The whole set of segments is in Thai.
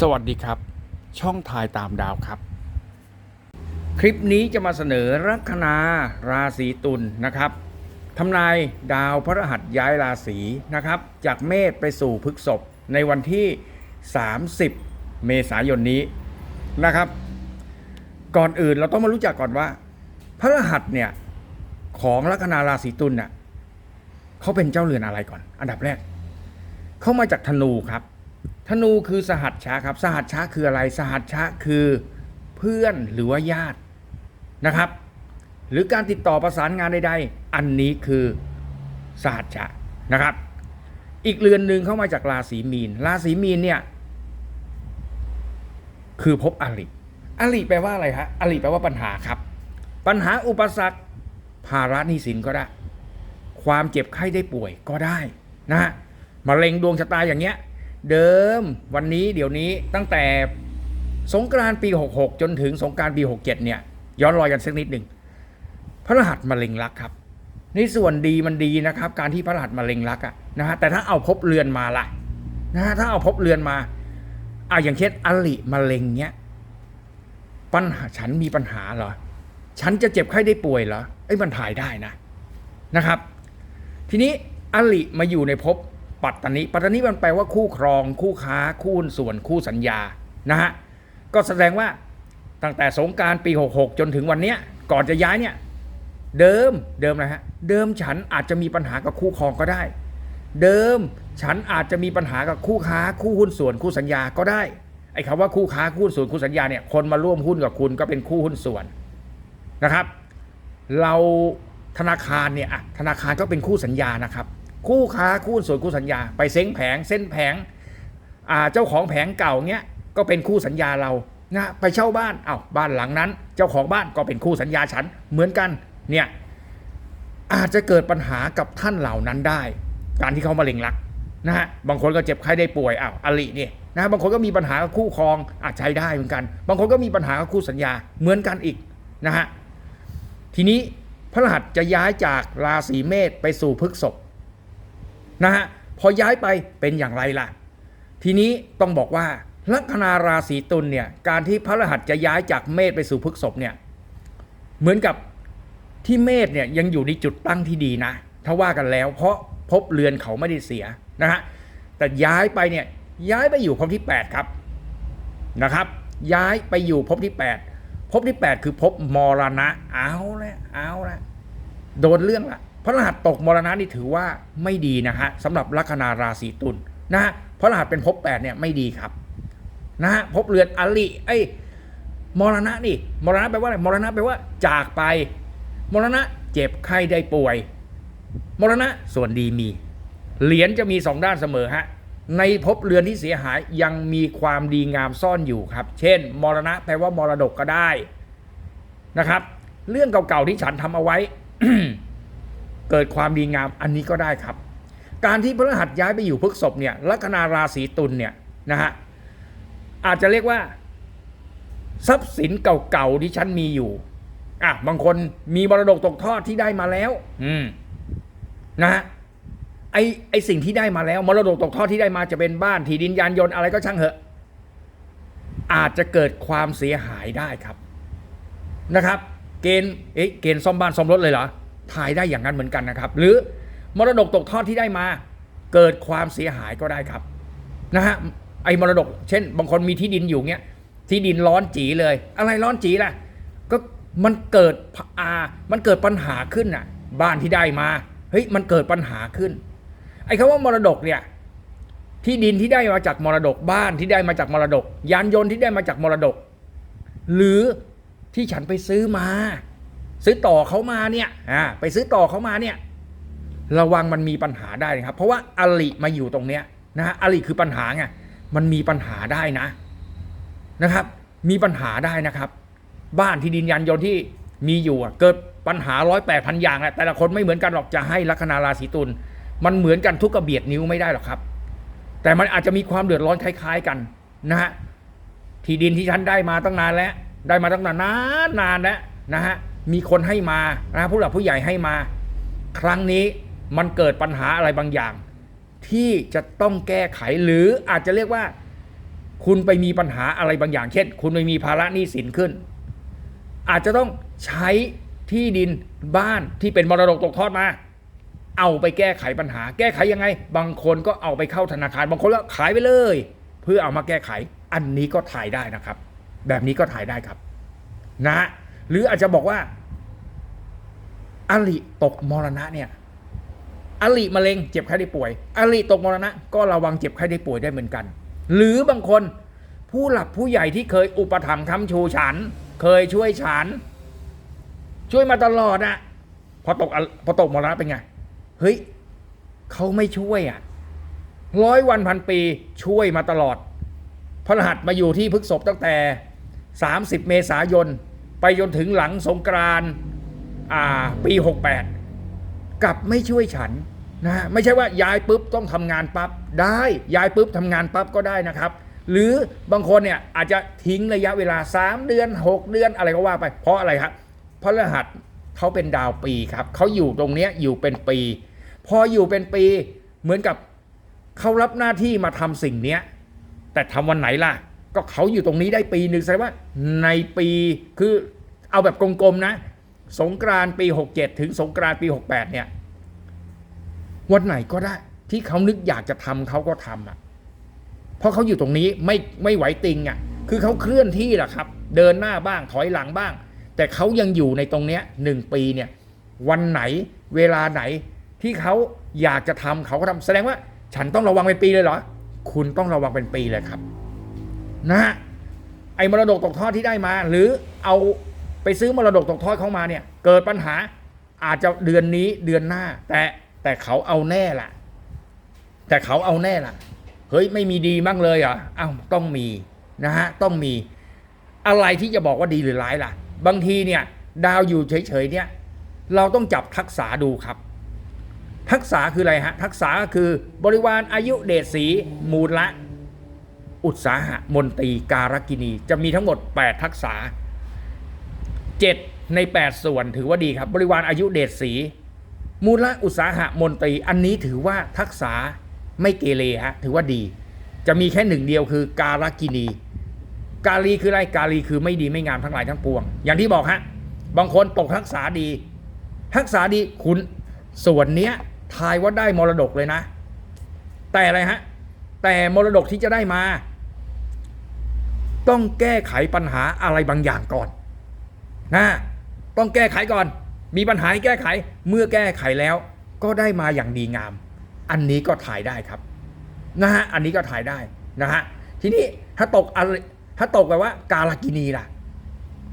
สวัสดีครับ ช่องทายตามดาวครับ คลิปนี้จะมาเสนอลัคนาราศีตุลนะครับทำนายดาวพระรหัสย้ายราศีนะครับ จากเมษไปสู่พฤษภในวันที่ 30 เมษายนนี้นะครับ ก่อนอื่นเราต้องมารู้จักก่อนว่า พระรหัสเนี่ยของลัคนาราศีตุลน่ะเขาเป็นเจ้าเรือนอะไรก่อน อันดับแรก เขามาจากธนูครับ ธนูคือสหัชชะครับ สหัชชะคืออะไร สหัชชะคือเพื่อนหรือว่าญาตินะครับ หรือการติดต่อประสานงานใดๆ อันนี้คือสหัชชะนะครับ อีกเรือนหนึ่งเข้ามาจากราศีมีน ราศีมีนเนี่ยคือภพอริอริแปลว่าอะไรฮะอริแปลว่าปัญหาครับ ปัญหาอุปสรรคภาระหนี้สินก็ได้ ความเจ็บไข้ได้ป่วยก็ได้นะฮะมะเร็งดวงชะตาอย่างเงี้ย เดิมวันนี้เดี๋ยวนี้ตั้งแต่สงกรานต์ปี 66 จนถึงสงกรารปี 67 เนี่ย ย้อนรอยกันสักนิดหนึ่งพระรหัสมะเร็งรักครับในส่วนดีมันดีนะครับ การที่พระรหัสมะเร็งรักอะนะฮะแต่ถ้าเอาภพบเรือนมาล่ะนะฮะถ้าเอาภพบเรือนมาอ่าอย่างเช่นอลิมะเร็งเนี้ยปัญหาฉันมีปัญหาเหรอ ฉันจะเจ็บไข้ได้ป่วยเหรอไอ้มันถ่ายได้นะนะครับ ทีนี้อลิมาอยู่ในภพ ปัตตานิปัตตานิมันแปลว่าคู่ครอง คู่ค้า คู่หุ้นส่วนคู่สัญญานะฮะก็แสดงว่าตั้งแต่สงการปี 66 จนถึงวันเนี้ยก่อนจะย้ายเนี่ยเดิมเดิมนะฮะเดิมฉันอาจจะมีปัญหากับคู่ครองก็ได้ เดิมฉันอาจจะมีปัญหากับคู่ค้า คู่หุ้นส่วนคู่สัญญาก็ได้ไอ้คำว่าคู่ค้าคู่หุ้นส่วนคู่สัญญาเนี่ยคนมาร่วมหุ้นกับคุณก็เป็นคู่หุ้นส่วนนะครับ เราธนาคารเนี่ยธนาคารก็เป็นคู่สัญญานะครับ คู่ค้าคู่ส่วนคู่สัญญา ไปเซ้งแผงเส้นแผงเจ้าของแผงเก่าเนี้ยก็เป็นคู่สัญญาเรานะไปเช่าบ้านเอา้าบ้านหลังนั้น เจ้าของบ้านก็เป็นคู่สัญญาฉันเหมือนกันเนี่ยอาจจะเกิดปัญหากับท่านเหล่านั้นได้ การที่เขามาเล็งรักนะฮะบางคนก็เจ็บไข้ได้ป่วยอ้าวอลิเนี่ยนะบางคนก็มีปัญหากับคู่ครองอาจใช้ได้เหมือนกัน บางคนก็มีปัญหากับคู่สัญญาเหมือนกันอีกนะฮะทีนี้พระรหัสจะย้ายจากราศีเมษไปสู่พฤกษภ นะฮะพอย้ายไปเป็นอย่างไรล่ะ ทีนี้ต้องบอกว่าลัคนาราศีตุลเนี่ยการที่พระรหัสจะย้ายจากเมษไปสู่พฤษภเนี่ยเหมือนกับที่เมษเนี่ยยังอยู่ในจุดตั้งที่ดีนะ ถ้าว่ากันแล้ว เพราะพบเรือนเขาไม่ได้เสียนะฮะแต่ย้ายไปเนี่ยย้ายไปอยู่ภพที่ 8 ครับนะครับ ย้ายไปอยู่ภพที่ 8ภพที่ 8 คือภพมรณะเอาละเอาละโดนเรื่องละ พระรหัสตกมรณะนี่ถือว่าไม่ดีนะฮะสำหรับลัคนาราศีตุลนะฮะพระรหัสเป็นภพ8เนี่ยไม่ดีครับนะฮะภพเรือนอลิไอ้มรณะนี่มรณะแปลว่าอะไรมรณะแปลว่าจากไป มรณะเจ็บไข้ได้ป่วย มรณะส่วนดีมี เหรียญจะมีสองด้านเสมอฮะในภพเรือนที่เสียหายยังมีความดีงามซ่อนอยู่ครับ เช่น มรณะแปลว่ามรดกก็ได้นะครับ เรื่องเก่าๆที่ฉันทำเอาไว้ เกิดความดีงามอันนี้ก็ได้ครับ การที่พฤหัสย้ายไปอยู่พฤกษภเนี่ยลัคนาราศีตุลเนี่ยนะฮะอาจจะเรียกว่า ทรัพย์สินเก่าๆที่ฉันมีอยู่อะบางคนมีมรดกตกทอดที่ได้มาแล้ว อืมนะฮะไอไอสิ่งที่ได้มาแล้วมรดกตกทอดที่ได้มาจะเป็นบ้านที่ดินยานยนต์อะไรก็ช่างเหอะ อาจจะเกิดความเสียหายได้ครับนะครับ เกณฑ์เอ๊ะเกณฑ์ซ่อมบ้านซ่อมรถเลยเหรอ ถ่ายได้อย่างนั้นเหมือนกันนะครับ หรือมรดกตกทอดที่ได้มา เกิดความเสียหายก็ได้ครับนะฮะไอ้มรดก เช่น บางคนมีที่ดินอยู่เงี้ยที่ดินร้อนจีเลย อะไรร้อนจีล่ะ ก็มันเกิดอ่ามันเกิดปัญหาขึ้นอะ บ้านที่ได้มาเฮ้ยมันเกิดปัญหาขึ้น ไอ้คำว่ามรดกเนี่ยที่ดินที่ได้มาจากมรดกบ้านที่ได้มาจากมรดก ยานยนต์ที่ได้มาจากมรดก หรือที่ฉันไปซื้อมา ซื้อต่อเขามาเนี่ยอ่าไปซื้อต่อเขามาเนี่ยระวังมันมีปัญหาได้นะครับ เพราะว่าอลิมาอยู่ตรงเนี้ยนะฮะอลิคือปัญหาไงมันมีปัญหาได้นะนะครับ มีปัญหาได้นะครับ บ้านที่ดินยานยนต์ที่มีอยู่อะเกิดปัญหาร้อยแปดพันอย่างแหละแต่ละคนไม่เหมือนกันหรอกจะให้ลัคนาราศีตุลมันเหมือนกันทุกกระเบียดนิ้วไม่ได้หรอกครับ แต่มันอาจจะมีความเดือดร้อนคล้าย ๆกันนะฮะที่ดินที่ฉันได้มาตั้งนานแล้ว ได้มาตั้งนานนานนานแล้วนะฮะ มีคนให้มานะผู้หลักผู้ใหญ่ให้มา ครั้งนี้มันเกิดปัญหาอะไรบางอย่าง ที่จะต้องแก้ไขหรืออาจจะเรียกว่า คุณไปมีปัญหาอะไรบางอย่าง เช่น คุณไปมีภาระหนี้สินขึ้น อาจจะต้องใช้ที่ดินบ้านที่เป็นมรดกตกทอดมา เอาไปแก้ไขปัญหา แก้ไขยังไง บางคนก็เอาไปเข้าธนาคาร บางคนก็ขายไปเลย เพื่อเอามาแก้ไข อันนี้ก็ถ่ายได้นะครับ แบบนี้ก็ถ่ายได้ครับ นะ หรืออาจจะบอกว่าอลิตกมรณะเนี่ยอลิมะเร็งเจ็บไข้ได้ป่วยอลิตกมรณะ ก็ระวังเจ็บไข้ได้ป่วยได้เหมือนกัน หรือบางคนผู้หลักผู้ใหญ่ที่เคยอุปถัมภ์ค้ำชูฉัน เคยช่วยฉัน ช่วยมาตลอดอะพอตกอะพอตกมรณะเป็นไง เฮ้ยเขาไม่ช่วยอะร้อยวันพันปีช่วยมาตลอดพระรหัสมาอยู่ที่พฤกษบตั้งแต่ 30 เมษายน ไปจนถึงหลังสงกรานอ่าปี 68 กลับไม่ช่วยฉันนะฮะไม่ใช่ว่าย้ายปุ๊บต้องทำงานปั๊บได้ย้ายปุ๊บทำงานปั๊บก็ได้นะครับ หรือบางคนเนี่ยอาจจะทิ้งระยะเวลา 3 เดือน 6 เดือนอะไรก็ว่าไป เพราะอะไรครับเพราะรหัสเขาเป็นดาวปีครับเขาอยู่ตรงเนี้ยอยู่เป็นปี พออยู่เป็นปีเหมือนกับเขารับหน้าที่มาทำสิ่งเนี้ยแต่ทำวันไหนล่ะ ก็เขาอยู่ตรงนี้ได้ปีหนึ่งแสดงว่าในปีคือเอาแบบกลมๆนะ สงกรานต์ปี 67 ถึงสงกรานต์ปี 68 เนี่ย วันไหนก็ได้ ที่เขานึกอยากจะทำเขาก็ทำอะ เพราะเขาอยู่ตรงนี้ไม่ไม่ไหวติงอะ คือเขาเคลื่อนที่แหละครับ เดินหน้าบ้างถอยหลังบ้าง แต่เขายังอยู่ในตรงเนี้ยหนึ่งปีเนี่ย วันไหนเวลาไหนที่เขาอยากจะทำเขาก็ทำแสดงว่า ฉันต้องระวังเป็นปีเลยเหรอ คุณต้องระวังเป็นปีเลยครับ นะฮะไอ้มรดกตกทอดที่ได้มา หรือเอาไปซื้อมรดกตกทอดเข้ามาเนี่ย เกิดปัญหาอาจจะเดือนนี้เดือนหน้า แต่แต่เขาเอาแน่ละแต่เขาเอาแน่ละเฮ้ยไม่มีดีบ้างเลยเหรออ้าวต้องมีนะฮะต้องมีอะไรที่จะบอกว่าดีหรือร้ายล่ะ บางทีเนี่ย ดาวอยู่เฉยๆเนี่ย เราต้องจับทักษะดูครับ ทักษะคืออะไรฮะ ทักษะก็คือบริวารอายุเดชสีมูลละ อุตสาหะมนตรีการกินี จะมีทั้งหมด 8 ทักษะ7ใน 8 ส่วนถือว่าดีครับ บริวารอายุเดชสีมูลละอุตสาหะมนตรี อันนี้ถือว่าทักษะไม่เกเรฮะถือว่าดี จะมีแค่หนึ่งเดียวคือการกินี กาลีคืออะไรกาลีคือไม่ดีไม่งามทั้งหลายทั้งปวง อย่างที่บอกฮะบางคนตกทักษะดี ทักษะดีคุณส่วนเนี้ยทายว่าได้มรดกเลยนะ แต่อะไรฮะแต่มรดกที่จะได้มา ต้องแก้ไขปัญหาอะไรบางอย่างก่อนนะต้องแก้ไขก่อน มีปัญหาให้แก้ไขเมื่อแก้ไขแล้วก็ได้มาอย่างดีงาม อันนี้ก็ถ่ายได้ครับนะฮะอันนี้ก็ถ่ายได้นะฮะทีนี้ถ้าตกอะไรถ้าตกแบบว่า กาลกินีล่ะ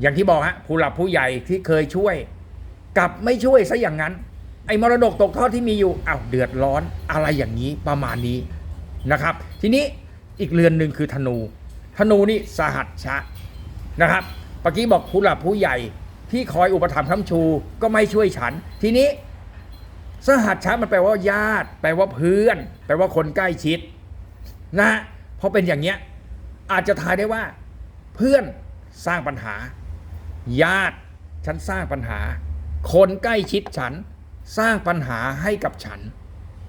อย่างที่บอกฮะผู้หลักผู้ใหญ่ที่เคยช่วย กลับไม่ช่วยซะอย่างนั้น ไอ้มรดกตกทอดที่มีอยู่อ้าวเดือดร้อนอะไรอย่างนี้ประมาณนี้นะครับ ทีนี้อีกเรือนหนึ่งคือธนู ธนูนี่สหัสชะนะครับเมื่อกี้บอกผู้หลักผู้ใหญ่ที่คอยอุปถัมภ์ค้ำชูก็ไม่ช่วยฉัน ทีนี้ สหัสชะมันแปลว่าญาติ แปลว่าเพื่อน แปลว่าคนใกล้ชิดนะเพราะเป็นอย่างเนี้ยอาจจะทายได้ว่า เพื่อนสร้างปัญหา ญาติฉันสร้างปัญหา คนใกล้ชิดฉันสร้างปัญหาให้กับฉัน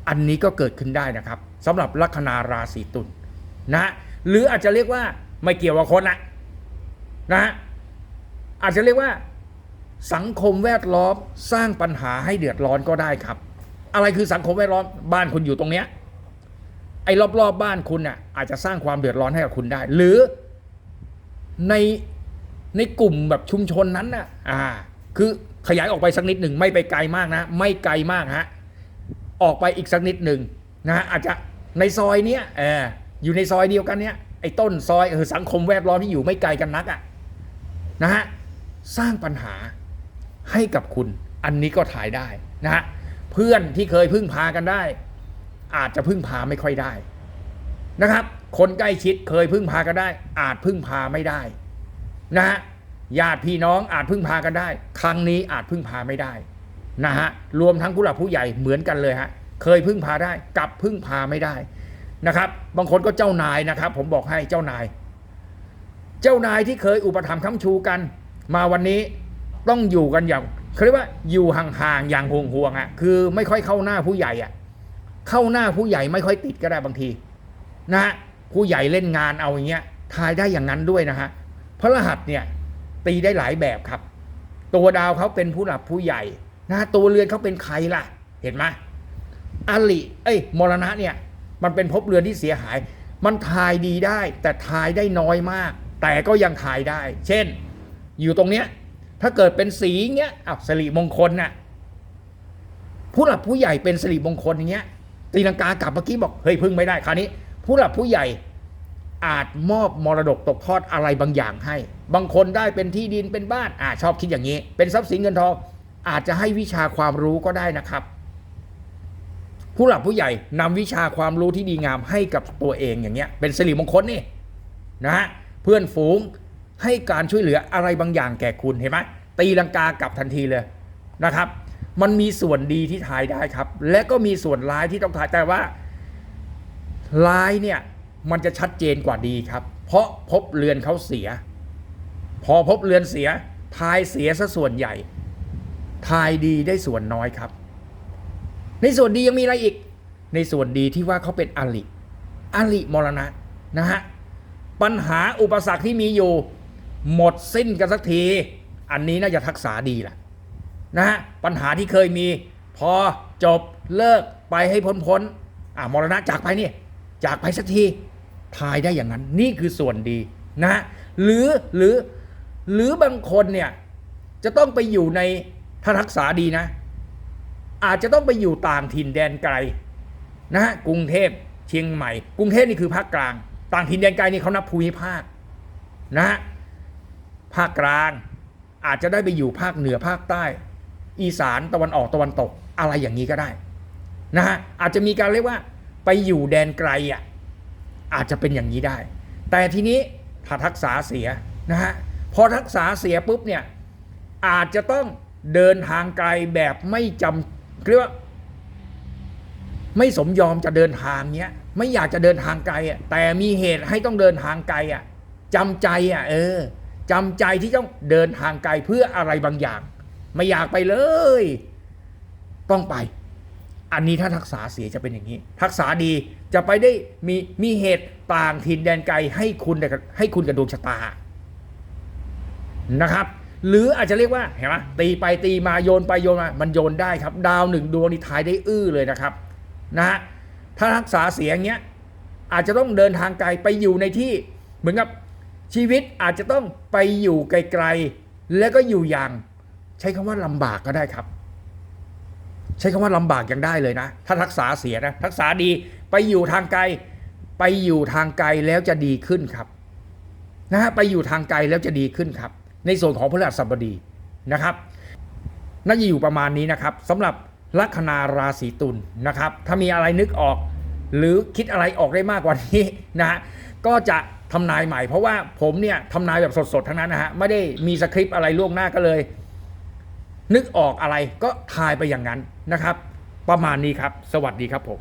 อันนี้ก็เกิดขึ้นได้นะครับสำหรับลัคนาราศีตุลนะ หรืออาจจะเรียกว่าไม่เกี่ยวกับคนนะนะอาจจะเรียกว่า สังคมแวดล้อมสร้างปัญหาให้เดือดร้อนก็ได้ครับ อะไรคือสังคมแวดล้อมบ้านคุณอยู่ตรงเนี้ยไอ้รอบๆบบ้านคุณน่ะอาจจะสร้างความเดือดร้อนให้กับคุณได้ หรือในในกลุ่มแบบชุมชนนั้นน่ะอ่า คือขยายออกไปสักนิดหนึ่งไม่ไปไกลมากนะ ไม่ไกลมากฮะออกไปอีกสักนิดหนึ่งนะฮะอาจจะในซอยเนี้ยเออ อยู่ในซอยเดียวกันเนี้ยไอ้ต้นซอยเออสังคมแวดล้อมที่อยู่ไม่ไกลกันนักอะนะฮะสร้างปัญหาให้กับคุณอันนี้ก็ถ่ายได้นะฮะเพื่อนที่เคยพึ่งพากันได้ อาจจะพึ่งพาไม่ค่อยได้นะครับ คนใกล้ชิดเคยพึ่งพากันได้ อาจพึ่งพาไม่ได้นะฮะญาติพี่น้องอาจพึ่งพากันได้ ครั้งนี้อาจพึ่งพาไม่ได้นะฮะรวมทั้งผู้หลักผู้ใหญ่เหมือนกันเลยฮะเคยพึ่งพาได้กับพึ่งพาไม่ได้ นะครับ บางคนก็เจ้านายนะครับ ผมบอกให้เจ้านาย เจ้านายที่เคยอุปถัมภ์ค้ำชูกัน มาวันนี้ต้องอยู่กันอย่างเขาเรียกว่าอยู่ห่างๆอย่างห่วงๆอะคือไม่ค่อยเข้าหน้าผู้ใหญ่อะเข้าหน้าผู้ใหญ่ไม่ค่อยติดก็ได้บางที นะฮะผู้ใหญ่เล่นงานเอาอย่างเงี้ยทายได้อย่างนั้นด้วยนะฮะพระรหัสเนี่ยตีได้หลายแบบครับ ตัวดาวเขาเป็นผู้หลักผู้ใหญ่นะตัวเรือนเขาเป็นใครล่ะ เห็นไหมอลิเอ้ยมรณะเนี่ย มันเป็นภพเรือนที่เสียหาย มันทายดีได้ แต่ทายได้น้อยมาก แต่ก็ยังทายได้ เช่น อยู่ตรงเนี้ย ถ้าเกิดเป็นสีเงี้ยอ้าวสิริมงคลน่ะผู้หลักผู้ใหญ่เป็นสิริมงคลอย่างเงี้ยตีลังกากลับเมื่อกี้บอกเฮ้ยพึ่งไม่ได้คราวนี้ ผู้หลักผู้ใหญ่อาจมอบมรดกตกทอดอะไรบางอย่างให้ บางคนได้เป็นที่ดินเป็นบ้านอ่าชอบคิดอย่างนี้ เป็นทรัพย์สินเงินทองอาจจะให้วิชาความรู้ก็ได้นะครับ ผู้หลักผู้ใหญ่นำวิชาความรู้ที่ดีงามให้กับตัวเองอย่างเงี้ยเป็นสิริมงคลนี่นะฮะเพื่อนฝูงให้การช่วยเหลืออะไรบางอย่างแก่คุณเห็นไหมตีลังกากลับทันทีเลยนะครับ มันมีส่วนดีที่ทายได้ครับ และก็มีส่วนร้ายที่ต้องทายแต่ว่าร้ายเนี่ยมันจะชัดเจนกว่าดีครับ เพราะพบเรือนเขาเสีย พอพบเรือนเสียทายเสียซะส่วนใหญ่ ทายดีได้ส่วนน้อยครับ ในส่วนดียังมีอะไรอีก ในส่วนดีที่ว่าเขาเป็นอลิอลิมรณะนะฮะปัญหาอุปสรรคที่มีอยู่ หมดสิ้นกันสักที อันนี้น่าจะทักษะดีแหละนะฮะปัญหาที่เคยมี พอจบเลิกไปให้พ้นพ้นอ่ามรณะจากไปนี่จากไปสักทีทายได้อย่างนั้น นี่คือส่วนดีนะหรือหรือหรือบางคนเนี่ยจะต้องไปอยู่ในถ้าทักษะดีนะ อาจจะต้องไปอยู่ต่างถิ่นแดนไกลนะฮะกรุงเทพเชียงใหม่ กรุงเทพนี่คือภาคกลาง ต่างถิ่นแดนไกลนี่เขานับภูมิภาคนะฮะภาคกลางอาจจะได้ไปอยู่ภาคเหนือภาคใต้ อีสานตะวันออกตะวันตกอะไรอย่างนี้ก็ได้นะฮะอาจจะมีการเรียกว่าไปอยู่แดนไกลอะอาจจะเป็นอย่างนี้ได้ แต่ทีนี้ถ้าทักษะเสียนะฮะพอทักษะเสียปุ๊บเนี่ยอาจจะต้องเดินทางไกลแบบไม่จำ เรียกว่า ไม่สมยอมจะเดินทางเนี้ย ไม่อยากจะเดินทางไกลอะแต่มีเหตุให้ต้องเดินทางไกลอะจำใจอะ เออจำใจที่ต้องเดินทางไกลเพื่ออะไรบางอย่าง ไม่อยากไปเลย ต้องไป อันนี้ถ้าทักษะเสียจะเป็นอย่างนี้ ทักษะดีจะไปได้มีมีเหตุต่างถิ่นแดนไกลให้คุณให้คุณกับดวงชะตานะครับ หรืออาจจะเรียกว่าเห็นไหมตีไปตีมาโยนไปโยนมา มันโยนได้ครับ ดาวหนึ่งดวงนี่ทายได้อื้อเลยนะครับนะฮะถ้ารักษาเสียงเงี้ยอาจจะต้องเดินทางไกลไปอยู่ในที่เหมือนกับชีวิตอาจจะต้องไปอยู่ไกลๆแล้วก็อยู่อย่าง ใช้คำว่าลำบากก็ได้ครับ ใช้คำว่าลำบากยังได้เลยนะ ถ้ารักษาเสียนะรักษาดีไปอยู่ทางไกล ไปอยู่ทางไกลแล้วจะดีขึ้นครับนะฮะไปอยู่ทางไกลแล้วจะดีขึ้นครับ ในส่วนของพฤหัสบดีนะครับน่าจะอยู่ประมาณนี้นะครับสำหรับลัคนาราศีตุลนะครับ ถ้ามีอะไรนึกออกหรือคิดอะไรออกได้มากกว่านี้นะฮะก็จะทำนายใหม่เพราะว่าผมเนี่ยทำนายแบบสดๆทั้งนั้นนะฮะไม่ได้มีสคริปต์อะไรล่วงหน้าก็เลย นึกออกอะไรก็ทายไปอย่างนั้นนะครับ ประมาณนี้ครับ สวัสดีครับผม